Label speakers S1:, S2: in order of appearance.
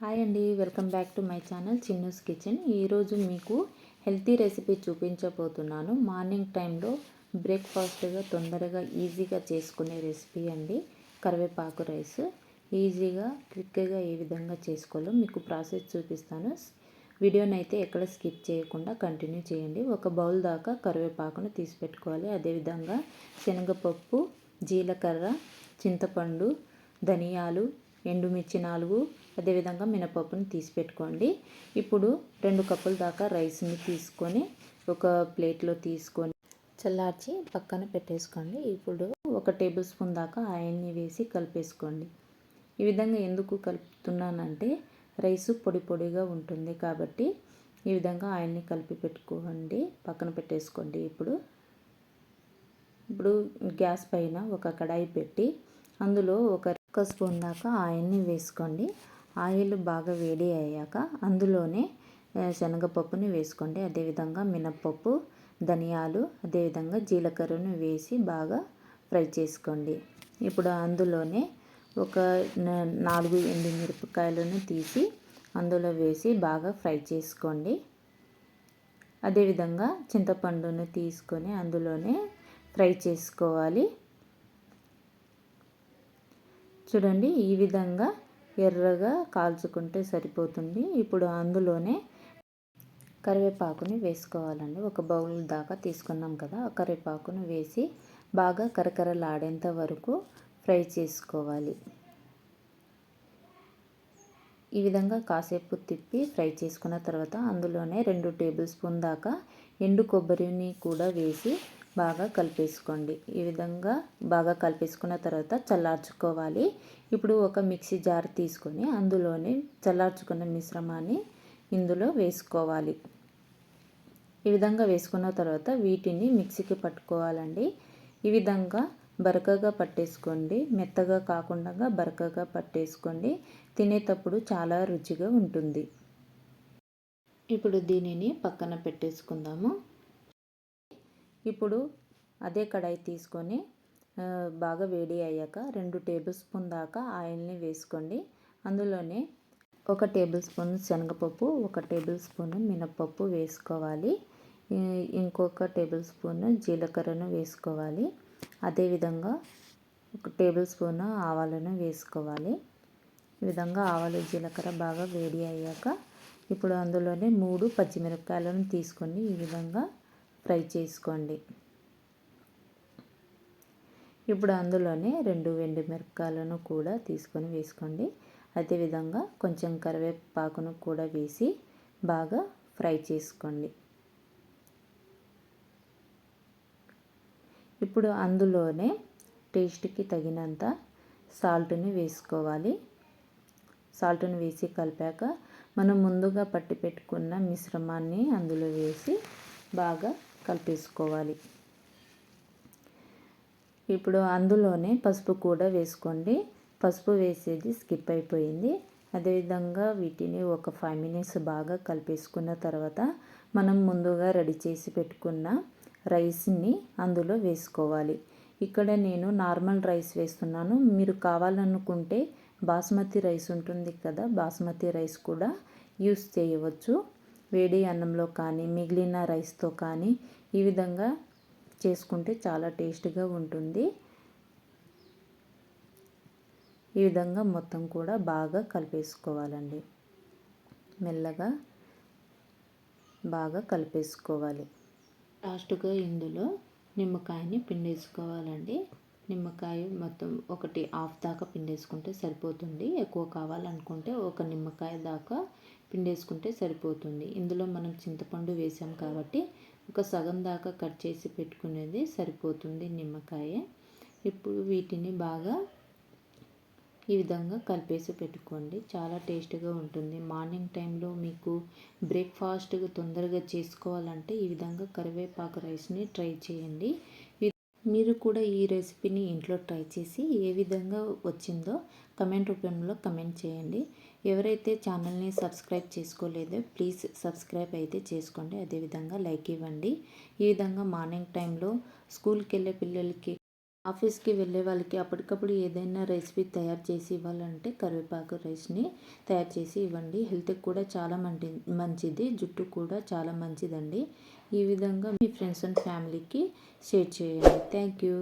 S1: Hi అండి welcome back to my channel Chinnu's kitchen. ఈరోజు మీకు హెల్తీ రెసిపీ చూపించబోతున్నాను. మార్నింగ్ టైంలో బ్రేక్ఫాస్ట్గా తొందరగా ఈజీగా చేసుకునే రెసిపీ అండి కరివేపాకు రైస్. ఈజీగా క్విక్గా ఏ విధంగా చేసుకోవాలో మీకు ప్రాసెస్ చూపిస్తాను. వీడియోని అయితే ఎక్కడ స్కిప్ చేయకుండా కంటిన్యూ చేయండి. ఒక బౌల్ దాకా కరివేపాకును తీసి పెట్టుకోవాలి అదేవిధంగా శనగపప్పు జీలకర్ర చింతపండు ధనియాలు ఎండుమిర్చి నాలుగు అదేవిధంగా మినపప్పుని తీసి పెట్టుకోండి. ఇప్పుడు రెండు కప్పుల దాకా రైస్ని తీసుకొని ఒక ప్లేట్లో తీసుకొని చల్లార్చి పక్కన పెట్టేసుకోండి. ఇప్పుడు ఒక టేబుల్ స్పూన్ దాకా ఆయిల్ని వేసి కలిపేసుకోండి. ఈ విధంగా ఎందుకు కలుపుతున్నానంటే రైస్ పొడి పొడిగా ఉంటుంది కాబట్టి ఈ విధంగా ఆయిల్ని కలిపి పెట్టుకోండి. పక్కన పెట్టేసుకోండి. ఇప్పుడు ఇప్పుడు గ్యాస్ పైన ఒక కడాయి పెట్టి అందులో ఒక ఒక స్పూన్ దాకా ఆయిల్ని వేసుకోండి. ఆయిల్ బాగా వేడి అయ్యాక అందులోనే శనగపప్పుని వేసుకోండి. అదేవిధంగా మినప్పప్పు ధనియాలు అదేవిధంగా జీలకర్రను వేసి బాగా ఫ్రై చేసుకోండి. ఇప్పుడు అందులోనే ఒక నాలుగు ఎండు మిరపకాయలను తీసి అందులో వేసి బాగా ఫ్రై చేసుకోండి. అదేవిధంగా చింతపండును తీసుకొని అందులోనే ఫ్రై చేసుకోవాలి. చూడండి ఈ విధంగా ఎర్రగా కాల్చుకుంటే సరిపోతుంది. ఇప్పుడు అందులోనే కరివేపాకుని వేసుకోవాలండి. ఒక బౌల్ దాకా తీసుకున్నాం కదా ఆ కరివేపాకును వేసి బాగా కరకరలాడేంత వరకు ఫ్రై చేసుకోవాలి. ఈ విధంగా కాసేపు తిప్పి ఫ్రై చేసుకున్న తర్వాత అందులోనే రెండు టేబుల్ స్పూన్ దాకా ఎండు కొబ్బరిని కూడా వేసి బాగా కలిపేసుకోండి. ఈ విధంగా బాగా కలిపేసుకున్న తర్వాత చల్లార్చుకోవాలి. ఇప్పుడు ఒక మిక్సీ జార్ తీసుకొని అందులోనే చల్లార్చుకున్న మిశ్రమాన్ని ఇందులో వేసుకోవాలి. ఈ విధంగా వేసుకున్న తర్వాత వీటిని మిక్సీకి పట్టుకోవాలండి. ఈ విధంగా బరకగా పట్టేసుకోండి. మెత్తగా కాకుండా బరకగా పట్టేసుకోండి. తినేటప్పుడు చాలా రుచిగా ఉంటుంది. ఇప్పుడు దీనిని పక్కన పెట్టేసుకుందాము. ఇప్పుడు అదే కడాయి తీసుకొని బాగా వేడి అయ్యాక రెండు టేబుల్ స్పూన్ దాకా ఆయిల్ని వేసుకోండి. అందులోనే ఒక టేబుల్ స్పూన్ శనగపప్పు ఒక టేబుల్ స్పూన్ మినప్పప్పు వేసుకోవాలి. ఇంకొక టేబుల్ స్పూన్ జీలకర్రను వేసుకోవాలి. అదేవిధంగా ఒక టేబుల్ స్పూన్ ఆవాలను వేసుకోవాలి. ఈ విధంగా ఆవాలు జీలకర్ర బాగా వేడి అయ్యాక ఇప్పుడు అందులోనే మూడు పచ్చిమిరపకాయలను తీసుకొని ఈ విధంగా ఫ్రై చేసుకోండి. ఇప్పుడు అందులోనే రెండు వెండి మిరపకాయలను కూడా తీసుకొని వేసుకోండి. అదేవిధంగా కొంచెం కరివేపాకును కూడా వేసి బాగా ఫ్రై చేసుకోండి. ఇప్పుడు అందులోనే టేస్ట్కి తగినంత సాల్ట్ని వేసుకోవాలి. సాల్ట్ని వేసి కలిపాక మనం ముందుగా పట్టి పెట్టుకున్న మిశ్రమాన్ని అందులో వేసి బాగా కలిపేసుకోవాలి. ఇప్పుడు అందులోనే పసుపు కూడా వేసుకోండి. పసుపు వేసేది స్కిప్ అయిపోయింది. అదేవిధంగా వీటిని ఒక ఫైవ్ మినిట్స్ బాగా కలిపేసుకున్న తర్వాత మనం ముందుగా రెడీ చేసి పెట్టుకున్న రైస్ని అందులో వేసుకోవాలి. ఇక్కడ నేను నార్మల్ రైస్ వేస్తున్నాను. మీరు కావాలనుకుంటే బాస్మతి రైస్ ఉంటుంది కదా బాస్మతి రైస్ కూడా యూస్ చేయవచ్చు. వేడి అన్నంలో కానీ మిగిలిన రైస్తో కానీ ఈ విధంగా చేసుకుంటే చాలా టేస్ట్గా ఉంటుంది. ఈ విధంగా మొత్తం కూడా బాగా కలిపేసుకోవాలండి. మెల్లగా బాగా కలిపేసుకోవాలి. లాస్ట్గా ఇందులో నిమ్మకాయని పిండేసుకోవాలండి. నిమ్మకాయ మొత్తం ఒకటి హాఫ్ దాకా పిండేసుకుంటే సరిపోతుంది. ఎక్కువ కావాలనుకుంటే ఒక నిమ్మకాయ దాకా పిండేసుకుంటే సరిపోతుంది. ఇందులో మనం చింతపండు వేసాం కాబట్టి ఒక సగం దాకా కట్ చేసి పెట్టుకునేది సరిపోతుంది నిమ్మకాయ. ఇప్పుడు వీటిని బాగా ఈ విధంగా కలిపేసి పెట్టుకోండి. చాలా టేస్ట్గా ఉంటుంది. మార్నింగ్ టైంలో మీకు బ్రేక్ఫాస్ట్గా తొందరగా చేసుకోవాలంటే ఈ విధంగా కరివేపాకు రైస్ని ట్రై చేయండి. మీరు కూడా ఈ రెసిపీని ఇంట్లో ట్రై చేసి ఏ విధంగా వచ్చిందో కమెంట్ రూపంలో కమెంట్ చేయండి. ఎవరైతే ఛానల్ని సబ్స్క్రైబ్ చేసుకోలేదో ప్లీజ్ సబ్స్క్రైబ్ అయితే చేసుకోండి. అదేవిధంగా లైక్ ఇవ్వండి. ఈ విధంగా మార్నింగ్ టైంలో స్కూల్కి వెళ్ళే పిల్లలకి ఆఫీస్కి వెళ్ళే వాళ్ళకి అప్పటికప్పుడు ఏదైనా రెసిపీ తయారు చేసి ఇవ్వాలంటే కరివేపాకు రైస్ని తయారు చేసి ఇవ్వండి. హెల్త్కి కూడా చాలా మంచి మంచిది. జుట్టు కూడా చాలా మంచిదండి. ఈ విధంగా మీ ఫ్రెండ్స్ అండ్ ఫ్యామిలీకి షేర్ చేయండి. Thank you.